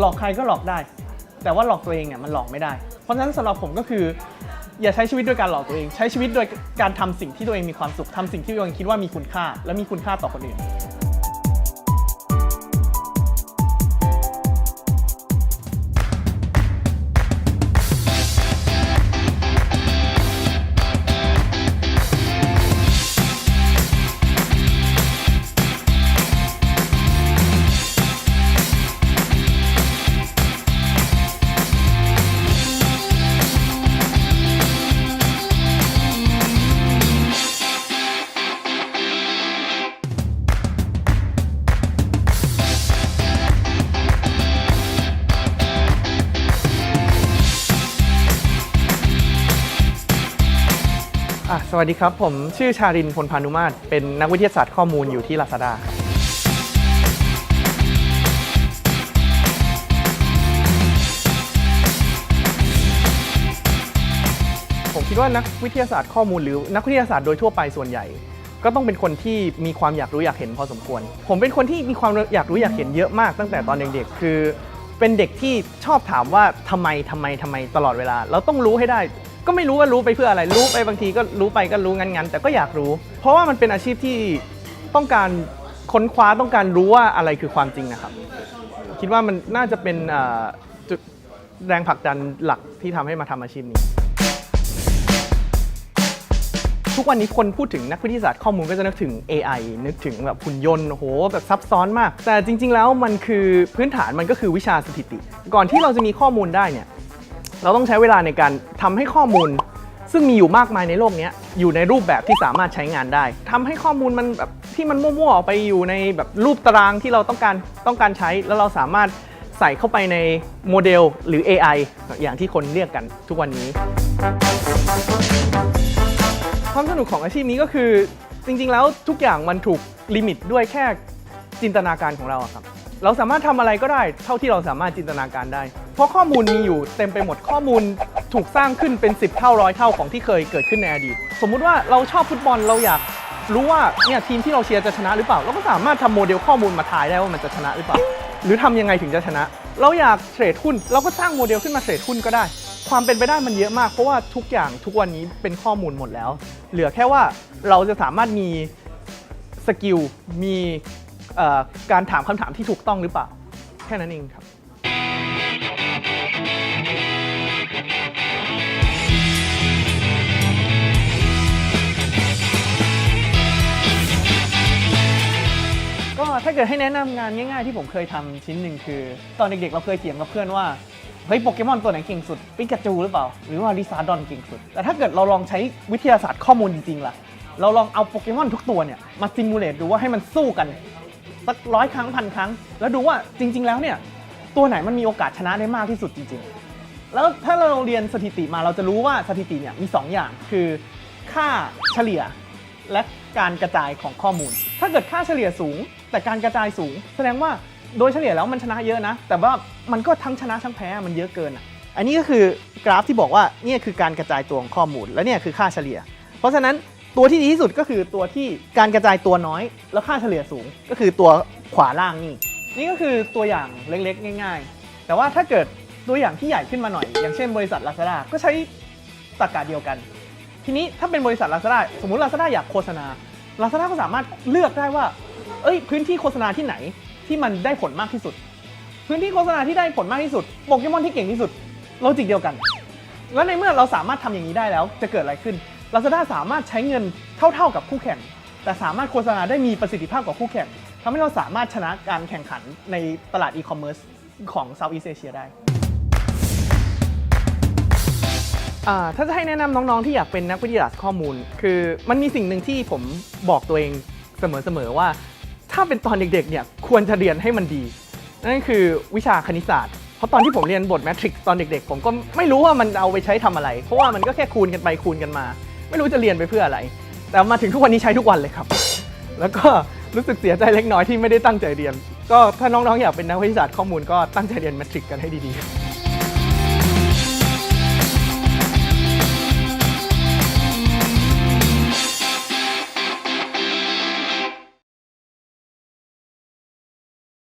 หลอกใครก็หลอกได้ แต่ว่าหลอกตัวเองเนี่ยมันหลอกไม่ได้ เพราะฉะนั้นสำหรับผมก็คือ อย่าใช้ชีวิตโดยการหลอกตัวเอง ใช้ชีวิตโดยการทำสิ่งที่ตัวเองมีความสุขทำสิ่งที่ตัวเองคิดว่ามีคุณค่า และมีคุณค่าต่อคนอื่น อะสวัสดีครับ ผมชื่อชารินพลพานุมาตรเป็นนักวิทยาศาสตร์ข้อมูลอยู่ที่ Lazada ครับผมคิดว่านักวิทยาศาสตร์ข้อมูลหรือนักวิทยาศาสตร์โดยทั่วไปส่วนใหญ่ ก็ต้องเป็นคนที่มีความอยากรู้อยากเห็นพอสมควร ผมเป็นคนที่มีความอยากรู้อยากเห็นเยอะมากตั้งแต่ตอนเด็กๆคือ เป็นเด็กที่ชอบถามว่าทำไมทำไมทำไมตลอดเวลา เราต้องรู้ให้ได้ ก็ไม่รู้ว่ารู้ไปเพื่ออะไร รู้ไปบางทีก็รู้ไปก็รู้งั้นๆ แต่ก็อยากรู้ เพราะว่ามันเป็นอาชีพที่ต้องการค้นคว้าต้องการรู้ว่าอะไรคือความจริงนะครับ คิดว่ามันน่าจะเป็นจุดแรงผลักดันหลักที่ทำให้มาทำอาชีพนี้ ทุกวันนี้คนพูดถึงนักวิทยาศาสตร์ข้อมูลก็จะนึกถึง AI นึกถึงแบบหุ่นยนต์โหแบบซับซ้อนมาก แต่จริง ๆ แล้วมันคือพื้นฐานมันก็คือวิชาสถิติ ก่อนที่เราจะมีข้อมูลได้เนี่ย เราต้องใช้เวลาในการทำให้ข้อมูล ซึ่งมีอยู่มากมายในโลกนี้อยู่ในรูปแบบที่สามารถใช้งานได้ทำให้ข้อมูลมันแบบที่มันมั่วๆออกไปอยู่ในแบบรูปตารางที่เราต้องการต้องการใช้ แล้วเราสามารถใส่เข้าไปในโมเดลหรือ AI อย่างที่คนเรียกกันทุกวันนี้ ความสนุกของอาชีพนี้ก็คือจริงๆแล้วทุกอย่างมันถูกลิมิตด้วยแค่จินตนาการของเราครับ เราสามารถทำอะไรก็ได้ เท่าที่เราสามารถจินตนาการได้ ราะข้อมูลมีอยู่เต็มไปหมดข้อมูลถูกสร้างขึ้นเป็น 10 เท่าร้อยเท่าของที่เคยเกิดขึ้นในอดีต สมมุติว่าเราชอบฟุตบอลเราอยากรู้ว่าเนี่ยทีมที่เราเชียร์จะชนะหรือเปล่า เราก็สามารถทำโมเดลข้อมูลมาทายได้ว่ามันจะชนะหรือเปล่า หรือทำยังไงถึงจะชนะ เราอยากเทรดหุ้น เราก็สร้างโมเดลขึ้นมาเทรดหุ้นก็ได้ ความเป็นไปได้มันเยอะมาก เพราะว่าทุกอย่างทุกวันนี้เป็นข้อมูลหมดแล้ว เหลือแค่ว่าเราจะสามารถมีสกิลมีการถามคำถามที่ถูกต้องหรือเปล่า แค่นั้นเองครับ ถ้าเกิดให้แนะนำงานง่ายๆที่ผมเคยทำชิ้นหนึ่งคือ ตอนเด็กๆเราเคยเถียงกับเพื่อนว่าเฮ้ยโปเกมอนตัวไหนเก่งสุดปิกาจูหรือเปล่า หรือว่าลิซาดอนเก่งสุด แต่ถ้าเกิดเราลองใช้วิทยาศาสตร์ข้อมูลจริงๆล่ะ เราลองเอาโปเกมอนทุกตัวเนี่ยมาซิมูเลตดูว่าให้มันสู้กัน สักร้อยครั้งพันครั้ง แล้วดูว่าจริง ๆ แล้วเนี่ยตัวไหนมันมีโอกาสชนะได้มากที่สุดจริง ๆ แล้วถ้าเราเรียนสถิติมาเราจะรู้ว่าสถิติเนี่ยมี 2 อย่างคือ ค่าเฉลี่ยและการกระจายของข้อมูล ถ้าเกิดค่าเฉลี่ยสูง แต่การกระจายสูง แสดงว่าโดยเฉลี่ยแล้วมันชนะเยอะนะ แต่ว่ามันก็ทั้งชนะทั้งแพ้มันเยอะเกินอะอันนี้ก็คือกราฟที่บอกว่าเนี่ยคือการกระจายตัวของข้อมูลและเนี่ยคือค่าเฉลี่ย เพราะฉะนั้นตัวที่ดีที่สุดก็คือตัวที่การกระจายตัวน้อย แล้วค่าเฉลี่ยสูง ก็คือตัวขวาล่างนี่ นี่ก็คือตัวอย่างเล็กๆ ง่าย ๆ แต่ว่าถ้าเกิดตัวอย่างที่ใหญ่ขึ้นมาหน่อย อย่างเช่นบริษัท Lazada ก็ใช้ตรรกะเดียวกัน ทีนี้ถ้าเป็นบริษัท Lazada สมมติ Lazada อยากโฆษณา Lazada ก็สามารถเลือกได้ว่า เอ้ยพื้นที่โฆษณาที่ไหนที่มันได้ผลมากที่สุด พื้นที่โฆษณาที่ได้ผลมากที่สุดโปเกมอนที่เก่งที่สุดโลจิกเดียวกัน แล้วในเมื่อเราสามารถทำอย่างนี้ได้แล้ว จะเกิดอะไรขึ้น Lazada สามารถใช้เงินเท่าๆกับคู่แข่ง แต่สามารถโฆษณาได้มีประสิทธิภาพกว่าคู่แข่งทำให้เราสามารถชนะการแข่งขันในตลาดอีคอมเมิร์ซของ Southeast Asia ได้ถ้าจะให้แนะนำน้องๆที่อยากเป็นนักวิทยาศาสตร์ข้อมูล คือมันมีสิ่งหนึ่งที่ผมบอกตัวเองเสมอๆว่าาเป็นตอนเด็กๆเนี่ยควรจะเรียนให้มันดี นั่นคือวิชาคณิตศาสตร์ เพราะตอนที่ผมเรียนบทแมทริกซ์ตอนเด็กๆ ผมก็ไม่รู้ว่ามันเอาไปใช้ทำอะไร เพราะว่ามันก็แค่คูณกันไปคูณกันมา ไม่รู้จะเรียนไปเพื่ออะไร แต่มาถึงทุกวันนี้ใช้ทุกวันเลยครับ แล้วก็รู้สึกเสียใจเล็กน้อยที่ไม่ได้ตั้งใจเรียน ก็ถ้าน้องๆอยากเป็นนักวิทยาศาสตร์ข้อมูลก็ตั้งใจเรียนแมทริกซ์กันให้ดีๆ